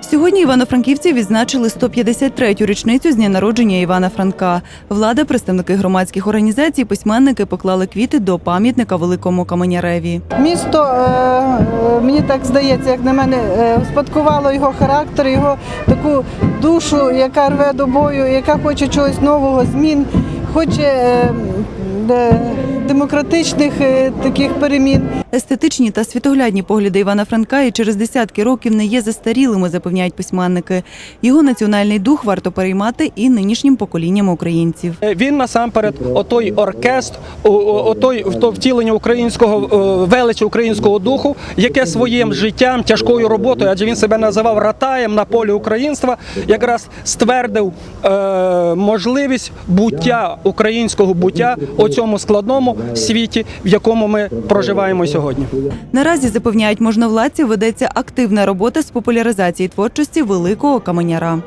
Сьогодні івано-франківці відзначили 153-ю річницю з дня народження Івана Франка. Влада, представники громадських організацій, письменники поклали квіти до пам'ятника великому каменяреві. Місто, е, е, мені так здається, як на мене, е, успадкувало його характер, його таку душу, яка рве до бою, яка хоче чогось нового, змін, хоче демократичних е, таких перемін. Естетичні та світоглядні погляди Івана Франка і через десятки років не є застарілими, запевняють письменники. Його національний дух варто переймати і нинішнім поколінням українців. Е, Він насамперед, отой оркестр, отой то втілення українського е, величі українського духу, яке своїм життям, тяжкою роботою, адже він себе називав ратаєм на полі українства, якраз ствердив е, можливість буття українського буття у цьому складному світі, в якому ми проживаємо сьогодні. Наразі запевняють можновладці, ведеться активна робота з популяризації творчості великого каменяра.